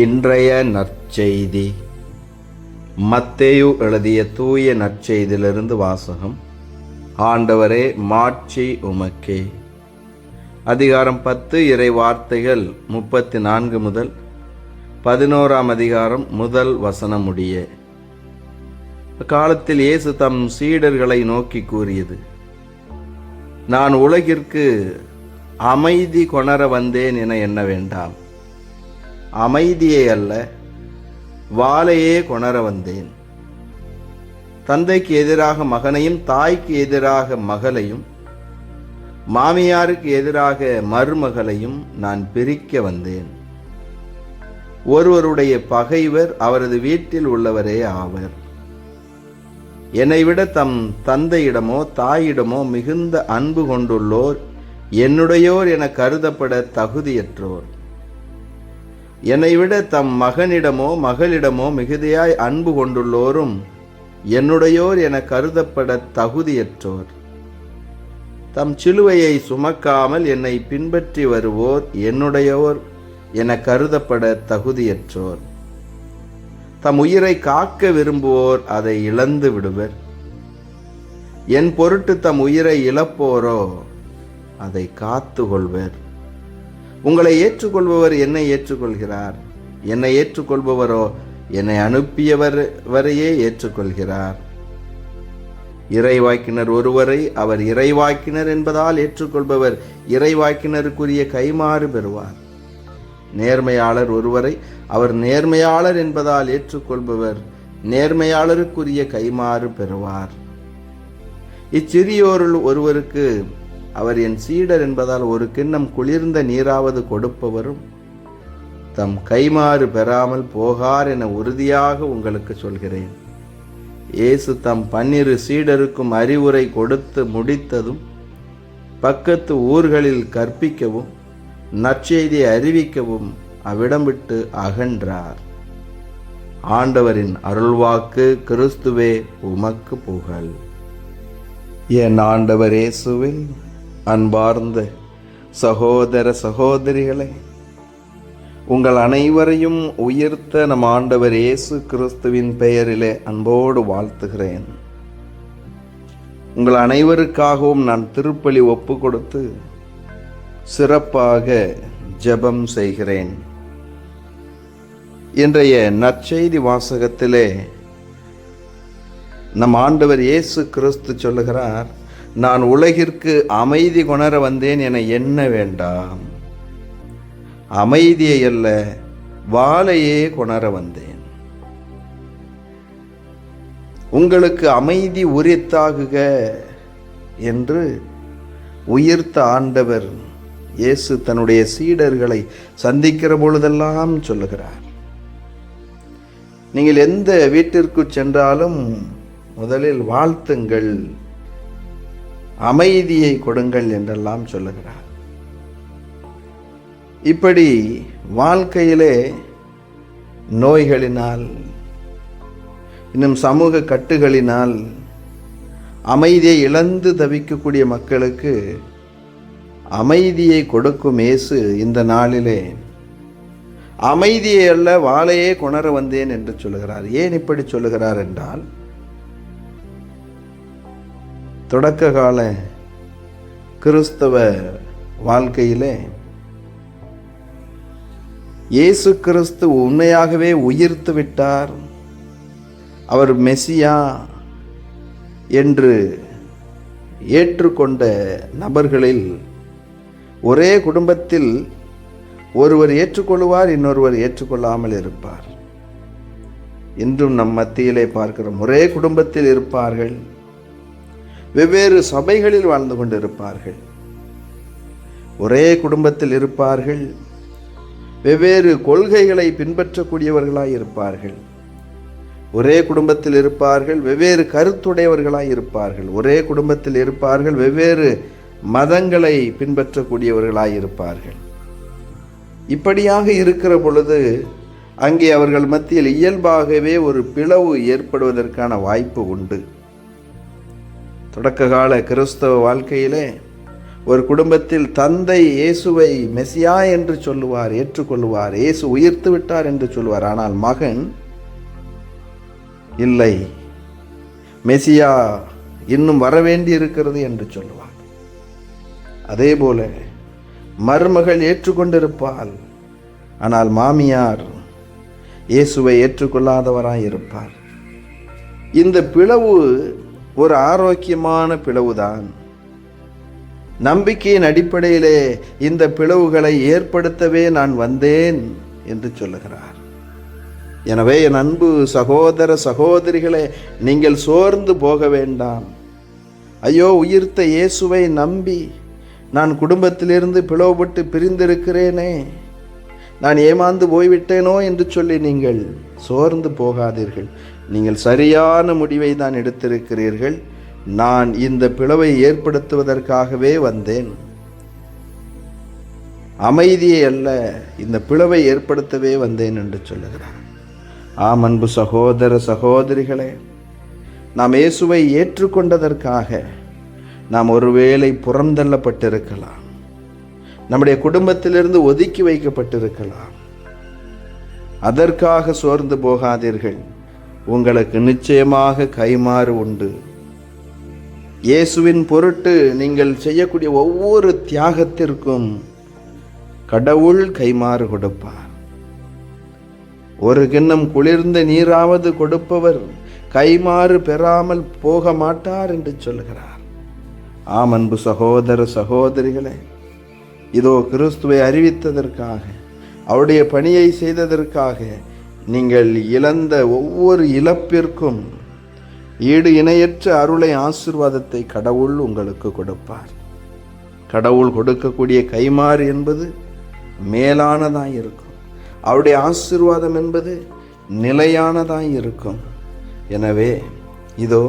இன்றைய நற்செய்தி. மத்தேயு எழுதிய தூய நற்செய்தியிலிருந்து வாசகம். ஆண்டவரே மாட்சி உமக்கே. அதிகாரம் பத்து இறை வார்த்தைகள் முப்பத்தி நான்கு முதல் பதினோராம் அதிகாரம் முதல் வசனம் முடிய காலத்தில் இயேசு தம் சீடர்களை நோக்கி கூறியது நான் உலகிற்கு அமைதி கொணர வந்தேன் என எண்ண வேண்டாம். அமைதியை அல்ல வாளையே கொணர வந்தேன். தந்தைக்கு எதிராக மகனையும் தாய்க்கு எதிராக மகளையும் மாமியாருக்கு எதிராக மருமகளையும் நான் பிரிக்க வந்தேன். ஒருவருடைய பகைவர் அவரது வீட்டில் உள்ளவரே ஆவர். என்னை விட தம் தந்தையிடமோ தாயிடமோ மிகுந்த அன்பு கொண்டுள்ளோர் என்னுடையோர் என கருதப்பட தகுதியற்றோர். என்னை விட தம் மகனிடமோ மகளிடமோ மிகுதியாய் அன்பு கொண்டுள்ளோரும் என்னுடையோர் என கருதப்பட தகுதியற்றோர். தம் சிலுவையை சுமக்காமல் என்னை பின்பற்றி வருவோர் என்னுடையோர் என கருதப்பட தகுதியற்றோர். தம் உயிரை காக்க விரும்புவோர் அதை இழந்து விடுவர். என் பொருட்டு தம் உயிரை இழப்போரோ அதை காத்து கொள்வர். உங்களை ஏற்றுக்கொள்பவர் என்னை ஏற்றுக்கொள்கிறார். என்னை ஏற்றுக்கொள்பவரோ என்னை அனுப்பியவர் வரையே ஏற்றுக்கொள்கிறார். இறைவாக்கினர் ஒருவரை அவர் இறைவாக்கினர் என்பதால் ஏற்றுக்கொள்பவர் இறைவாக்கினருக்குரிய கைமாறு பெறுவார். நேர்மையாளர் ஒருவரை அவர் நேர்மையாளர் என்பதால் ஏற்றுக்கொள்பவர் நேர்மையாளருக்குரிய கைமாறு பெறுவார். இச்சிறியோருள் ஒருவருக்கு அவர் என் சீடர் என்பதால் ஒரு கிண்ணம் குளிர்ந்த நீராவது கொடுப்பவரும் தம் கைமாறு பெறாமல் போகார் என உறுதியாக உங்களுக்கு சொல்கிறேன். இயேசு தம் பன்னிரு சீடருக்கும் அறிவுரை கொடுத்து முடித்ததும் பக்கத்து ஊர்களில் கற்பிக்கவும் நற்செய்தியை அறிவிக்கவும் அவ்விடம் விட்டு அகன்றார். ஆண்டவரின் அருள்வாக்கு கிறிஸ்துவே உமக்கு புகழ். என் ஆண்டவர் இயேசுவில் அன்பார்ந்த சகோதர சகோதரிகளே உங்கள் அனைவரையும் உயர்த்த நம் ஆண்டவர் இயேசு கிறிஸ்துவின் பெயரிலே அன்போடு வாழ்த்துகிறேன். உங்கள் அனைவருக்காகவும் நான் திருப்பலி ஒப்பு கொடுத்து சிறப்பாக ஜெபம் செய்கிறேன். இன்றைய நற்செய்தி வாசகத்திலே நம் ஆண்டவர் இயேசு கிறிஸ்து சொல்லுகிறார் நான் உலகிற்கு அமைதி கொணர வந்தேன் என எண்ண வேண்டாம்? அமைதியை அல்ல வாளையே கொணர வந்தேன். உங்களுக்கு அமைதி உரித்தாகுக என்று உயிர்த்த ஆண்டவர் இயேசு தன்னுடைய சீடர்களை சந்திக்கிற பொழுதெல்லாம் சொல்லுகிறார். நீங்கள் எந்த வீட்டிற்கு சென்றாலும் முதலில் வாழ்த்துங்கள். அமைதியை கொடுங்கள் என்றெல்லாம் சொல்லுகிறார். இப்படி வாழ்க்கையிலே நோய்களினால் இன்னும் சமூக கட்டுகளினால் அமைதியை இழந்து தவிக்கக்கூடிய மக்களுக்கு அமைதியை கொடுக்கும் இயேசு இந்த நாளிலே. அமைதியை அல்ல வாழையே கொணர வந்தேன் என்று சொல்லுகிறார். ஏன் இப்படி சொல்லுகிறார் என்றால் தொடக்க கால கிறிஸ்தவ வாழ்க்கையிலே இயேசு கிறிஸ்து உண்மையாகவே உயிர்த்து விட்டார். அவர் மெசியா என்று ஏற்றுக்கொண்ட நபர்களில் ஒரே குடும்பத்தில் ஒருவர் ஏற்றுக்கொள்வார் இன்னொருவர் ஏற்றுக்கொள்ளாமல் இருப்பார். இன்றும் நம் மத்தியிலே பார்க்கிறோம் ஒரே குடும்பத்தில் இருப்பார்கள். வெவ்வேறு சபைகளில் வாழ்ந்து கொண்டிருப்பார்கள். ஒரே குடும்பத்தில் இருப்பார்கள். வெவ்வேறு கொள்கைகளை பின்பற்றக்கூடியவர்களாய் இருப்பார்கள். ஒரே குடும்பத்தில் இருப்பார்கள் வெவ்வேறு கருத்துடையவர்களாய் இருப்பார்கள். ஒரே குடும்பத்தில் இருப்பார்கள் வெவ்வேறு மதங்களை பின்பற்றக்கூடியவர்களாய் இருப்பார்கள். இப்படியாக இருக்கிற பொழுது அங்கே அவர்கள் மத்தியில் இயல்பாகவே ஒரு பிளவு ஏற்படுவதற்கான வாய்ப்பு உண்டு. தொடக்க கால கிறிஸ்தவ வாழ்க்கையிலே ஒரு குடும்பத்தில் தந்தை இயேசுவை மெசியா என்று சொல்லுவார் ஏற்றுக்கொள்வார் இயேசு உயிர்த்து விட்டார் என்று சொல்லுவார். ஆனால் மகன் இல்லை. மெசியா இன்னும் வரவேண்டி இருக்கிறது என்று சொல்லுவார். அதே போல மருமகள் ஏற்றுக்கொண்டிருப்பாள் ஆனால் மாமியார் இயேசுவை ஏற்றுக்கொள்ளாதவராய் இருப்பார் இந்த பிளவு ஒரு ஆரோக்கியமான பிளவுதான். நம்பிக்கையின் அடிப்படையிலே இந்த பிளவுகளை ஏற்படுத்தவே நான் வந்தேன் என்று சொல்லுகிறார். எனவே என் அன்பு சகோதர சகோதரிகளே நீங்கள் சோர்ந்து போக வேண்டாம். ஐயோ உயிர்த்த இயேசுவை நம்பி நான் குடும்பத்திலிருந்து பிளவுபட்டு பிரிந்திருக்கிறேனே. நான் ஏமாந்து போய்விட்டேனோ என்று சொல்லி நீங்கள் சோர்ந்து போகாதீர்கள். நீங்கள் சரியான முடிவை தான் எடுத்திருக்கிறீர்கள். நான் இந்த பிளவை ஏற்படுத்துவதற்காகவே வந்தேன். அமைதியை அல்ல இந்த பிளவை ஏற்படுத்தவே வந்தேன் என்று சொல்லுகிறார். ஆம் அன்பு சகோதர சகோதரிகளே நாம் இயேசுவை ஏற்றுக்கொண்டதற்காக நாம் ஒருவேளை புறந்தள்ளப்பட்டிருக்கலாம். நம்முடைய குடும்பத்திலிருந்து ஒதுக்கி வைக்கப்பட்டிருக்கலாம். அதற்காக சோர்ந்து போகாதீர்கள். உங்களுக்கு நிச்சயமாக கைமாறு உண்டு. இயேசுவின் பொருட்டு நீங்கள் செய்யக்கூடிய ஒவ்வொரு தியாகத்திற்கும் கடவுள் கைமாறு கொடுப்பார். ஒரு கிண்ணம் குளிர்ந்த நீராவது கொடுப்பவர் கைமாறு பெறாமல் போக மாட்டார் என்று சொல்கிறார். ஆம் அன்பு சகோதர சகோதரிகளே இதோ கிறிஸ்துவை அறிவித்ததற்காக அவருடைய பணியை செய்ததற்காக நீங்கள் இழந்த ஒவ்வொரு இழப்பிற்கும் ஈடு இணையற்ற அருளை ஆசிர்வாதத்தை கடவுள் உங்களுக்கு கொடுப்பார். கடவுள் கொடுக்கக்கூடிய கைமாறு என்பது மேலானதாக இருக்கும். அவருடைய ஆசிர்வாதம் என்பது நிலையானதாக இருக்கும். எனவே இதோ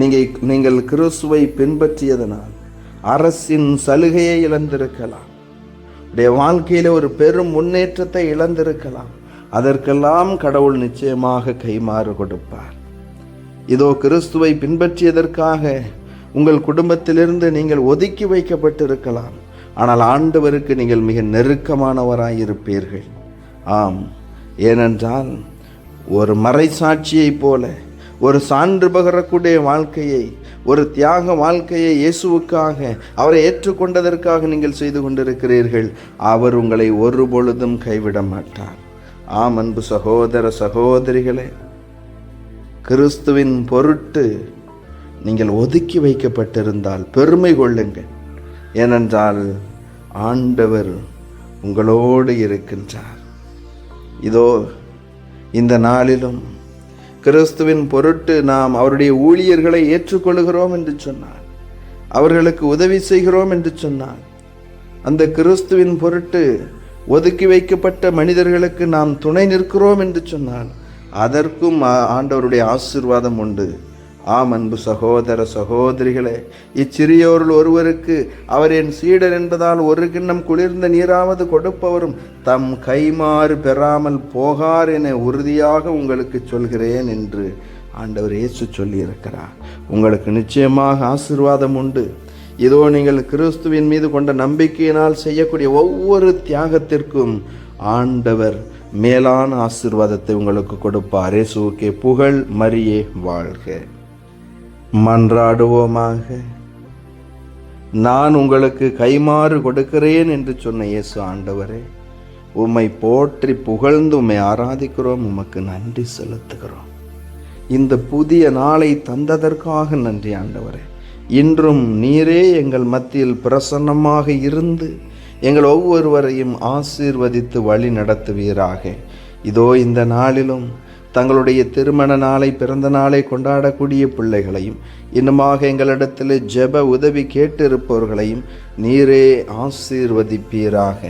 நீங்கள் நீங்கள் கிறிஸ்துவை பின்பற்றியதனால் அரசின் சலுகையை இழந்திருக்கலாம். உடைய வாழ்க்கையில் ஒரு பெரும் முன்னேற்றத்தை இழந்திருக்கலாம். அதற்கெல்லாம் கடவுள் நிச்சயமாக கைமாறு கொடுப்பார். இதோ கிறிஸ்துவை பின்பற்றியதற்காக உங்கள் குடும்பத்திலிருந்து நீங்கள் ஒதுக்கி வைக்கப்பட்டிருக்கலாம். ஆனால் ஆண்டவருக்கு நீங்கள் மிக நெருக்கமானவராய் இருப்பீர்கள் ஆம் ஏனென்றால் ஒரு மறைசாட்சியைப் போல ஒரு சான்று பகரக்கூடிய வாழ்க்கையை ஒரு தியாக வாழ்க்கையை இயேசுவுக்காக அவரை ஏற்றுக்கொண்டதற்காக நீங்கள் செய்து கொண்டிருக்கிறீர்கள். அவர் உங்களை ஒரு பொழுதும் கைவிட மாட்டார். ஆம் அன்பு சகோதர சகோதரிகளே கிறிஸ்துவின் பொருட்டு நீங்கள் ஒதுக்கி வைக்கப்பட்டிருந்தால் பெருமை கொள்ளுங்கள். ஏனென்றால் ஆண்டவர் உங்களோடு இருக்கின்றார். இதோ இந்த நாளிலும் கிறிஸ்துவின் பொருட்டு நாம் அவருடைய ஊழியர்களை ஏற்றுக்கொள்கிறோம் என்று சொன்னார். அவர்களுக்கு உதவி செய்கிறோம் என்று சொன்னார். அந்த கிறிஸ்துவின் பொருட்டு ஒதுக்கி வைக்கப்பட்ட மனிதர்களுக்கு நாம் துணை நிற்கிறோம் என்று சொன்னால் அதற்கும் ஆண்டவருடைய ஆசீர்வாதம் உண்டு. ஆம் அன்பு சகோதர சகோதரிகளே இச்சிறியோரில் ஒருவருக்கு அவர் என் சீடர் என்பதால் ஒரு கிண்ணம் குளிர்ந்த நீராவது கொடுப்பவரும் தம் கைமாறு பெறாமல் போகார் என உறுதியாக உங்களுக்கு சொல்கிறேன் என்று ஆண்டவர் இயேசு சொல்லியிருக்கிறார். உங்களுக்கு நிச்சயமாக ஆசீர்வாதம் உண்டு. இதோ நீங்கள் கிறிஸ்துவின் மீது கொண்ட நம்பிக்கையினால் செய்யக்கூடிய ஒவ்வொரு தியாகத்திற்கும் ஆண்டவர் மேலான ஆசீர்வாதத்தை உங்களுக்கு கொடுப்பார். இயேசுவுக்கே புகழ் மரியே வாழ்க. மன்றாடுவோமாக. நான் உங்களுக்கு கைமாறு கொடுக்கிறேன் என்று சொன்ன இயேசு ஆண்டவரே உம்மை போற்றி புகழ்ந்து உம்மை ஆராதிக்கிறோம் உமக்கு நன்றி செலுத்துகிறோம். இந்த புதிய நாளை தந்ததற்காக நன்றி ஆண்டவரே. இன்றும் நீரே எங்கள் மத்தியில் பிரசன்னமாக இருந்து எங்கள் ஒவ்வொருவரையும் ஆசீர்வதித்து வழி நடத்துவீராக இதோ இந்த நாளிலும் தங்களுடைய திருமண நாளை பிறந்த நாளை கொண்டாடக்கூடிய பிள்ளைகளையும் இன்னுமாக எங்களிடத்தில் ஜெப உதவி கேட்டிருப்பவர்களையும் நீரே ஆசீர்வதிப்பீராக.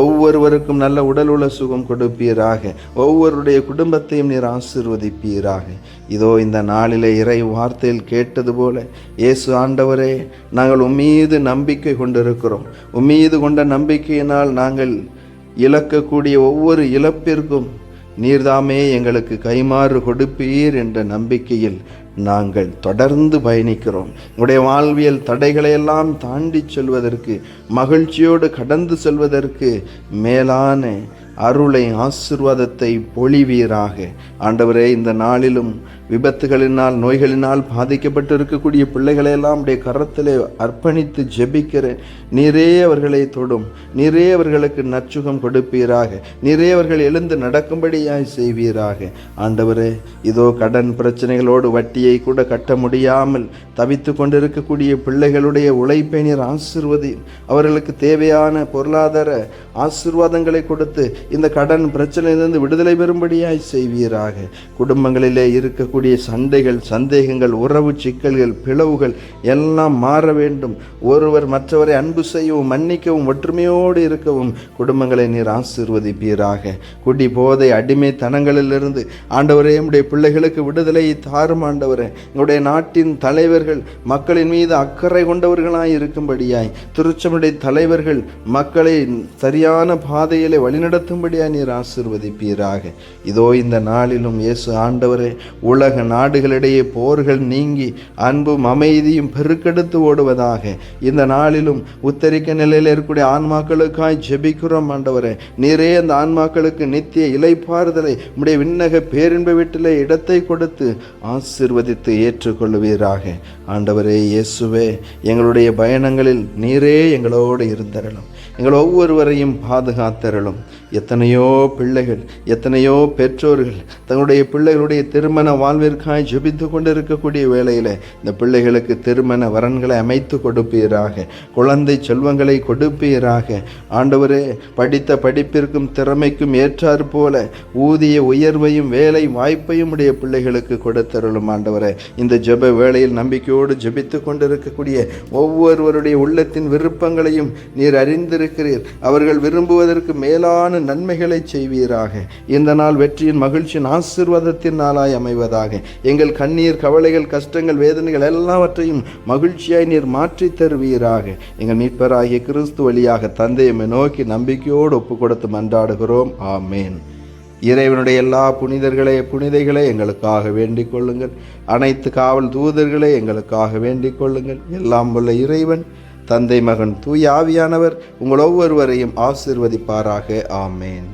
ஒவ்வொருவருக்கும் நல்ல உடல் உள்ள சுகம் கொடுப்பீராக. ஒவ்வொருடைய குடும்பத்தையும் நீர் ஆசீர்வதிப்பீராக. இதோ இந்த நாளிலே இறை வார்த்தையில் கேட்டது போல இயேசு ஆண்டவரே நாங்கள் உம்மீது நம்பிக்கை கொண்டிருக்கிறோம். உம்மீது கொண்ட நம்பிக்கையினால் நாங்கள் இழக்கக்கூடிய ஒவ்வொரு இழப்பிற்கும் நீர்தாமே எங்களுக்கு கைமாறு கொடுப்பீர் என்ற நம்பிக்கையில் நாங்கள் தொடர்ந்து பயணிக்கிறோம். உடைய வாழ்வியல் தடைகளை எல்லாம் தாண்டி செல்வதற்கு மகிழ்ச்சியோடு கடந்து செல்வதற்கு மேலான அருளை ஆசிர்வாதத்தை பொழிவீராக. ஆண்டவரே இந்த நாளிலும் விபத்துகளினால் நோய்களினால் பாதிக்கப்பட்டு இருக்கக்கூடிய பிள்ளைகளையெல்லாம் உடைய கரத்திலே அர்ப்பணித்து ஜெபிக்கிற நீரே அவர்களை தொடும். நீரே அவர்களுக்கு நற்சுகம் கொடுப்பீராக. நீரே அவர்கள் எழுந்து நடக்கும்படியாய் செய்வீராக. ஆண்டவரே இதோ கடன் பிரச்சனைகளோடு வட்டியை கூட கட்ட முடியாமல் தவித்து கொண்டிருக்கக்கூடிய பிள்ளைகளுடைய உழைப்பை நீர் ஆசிர்வதி அவர்களுக்கு தேவையான பொருளாதார ஆசிர்வாதங்களை கொடுத்து இந்த கடன் பிரச்சனையிலிருந்து விடுதலை பெறும்படியாய் செய்வீராக. குடும்பங்களிலே இருக்கக்கூடிய சண்டைகள் சந்தேகங்கள் உறவு சிக்கல்கள் பிளவுகள் எல்லாம் மாற வேண்டும். ஒருவர் மற்றவரை அன்பு செய்யவும் மன்னிக்கவும் ஒற்றுமையோடு இருக்கவும் குடும்பங்களை நீர் ஆசீர்வதிப்பீராக. குடி போதை அடிமைத்தனங்களிலிருந்து ஆண்டவரே நம்முடைய பிள்ளைகளுக்கு விடுதலை தாரும் ஆண்டவரே. எங்களுடைய நாட்டின் தலைவர்கள் மக்களின் மீது அக்கறை கொண்டவர்களாய் இருக்கும்படியாய். திருச்சமுடைய தலைவர்கள் மக்களை சரியான பாதையிலே வழிநடத்தும்படியாய் நீர் ஆசீர்வதிப்பீராக. இதோ இந்த நாளிலும் இயேசு ஆண்டவரே உலக நாடுகளிடையே போர்கள் நீங்கி அன்பும் அமைதியும் பெருக்கெடுத்து ஓடுவதாக. இந்த நாளிலும் உத்தரிக்க நிலையில் இருக்கக்கூடிய ஆன்மாக்களுக்காய் ஜெபிக்கிறோம் ஆண்டவரே. நீரே அந்த ஆன்மாக்களுக்கு நித்திய இலைப்பாறுதலை உடைய விண்ணக பேரின்ப வீட்டிலே இடத்தை கொடுத்து ஆசிர்வதித்து ஏற்றுக்கொள்வீராக ஆண்டவரே இயேசுவே எங்களுடைய பயணங்களில் நீரே எங்களோடு இருந்தரலும் எங்கள் ஒவ்வொருவரையும் பாதுகாத்தரலும் எத்தனையோ பிள்ளைகள் எத்தனையோ பெற்றோர்கள் தங்களுடைய பிள்ளைகளுடைய திருமண வாழ்விற்காய் ஜெபித்து கொண்டிருக்கக்கூடிய வேளையில் இந்த பிள்ளைகளுக்கு திருமண வரன்களை அமைத்து கொடுப்பீராக குழந்தை செல்வங்களை கொடுப்பீராக. ஆண்டவரே படித்த படிப்பிற்கும் திறமைக்கும் ஏற்றாற் போல ஊதிய உயர்வையும் வேலை வாய்ப்பையும் உடைய பிள்ளைகளுக்கு கொடுத்தருளும் ஆண்டவரே. இந்த ஜெப வேளையில் நம்பிக்கையோடு ஜெபித்து கொண்டிருக்கக்கூடிய ஒவ்வொருவருடைய உள்ளத்தின் விருப்பங்களையும் நீர் அறிந்திருக்கிறீர். அவர்கள் விரும்புவதற்கு மேலான நன்மைகளை செய்வீராக. இந்த நாள் வெற்றியின் மகிழ்ச்சியின் ஆசீர்வாதத்தின் நாளாய் அமைவதாக. எங்கள் கண்ணீர் கவலைகள் கஷ்டங்கள் வேதனைகள் எல்லாவற்றையும் மகிழ்ச்சியாய் நீர் மாற்றித் தருவீராக. எங்கள் மீட்பராகிய கிறிஸ்து வழியாக தந்தையமை நோக்கி நம்பிக்கையோடு ஒப்பு கொடுத்து மன்றாடுகிறோம். ஆமேன். இறைவனுடைய எல்லா புனிதர்களே புனிதைகளை எங்களுக்காக வேண்டிக் கொள்ளுங்கள். அனைத்து காவல் தூதர்களை எங்களுக்காக வேண்டிக் கொள்ளுங்கள். எல்லாம் உள்ள இறைவன். தந்தை மகன் தூய ஆவியானவர் உங்கள் ஒவ்வொருவரையும் ஆசிர்வதிப்பாராக. ஆமேன்.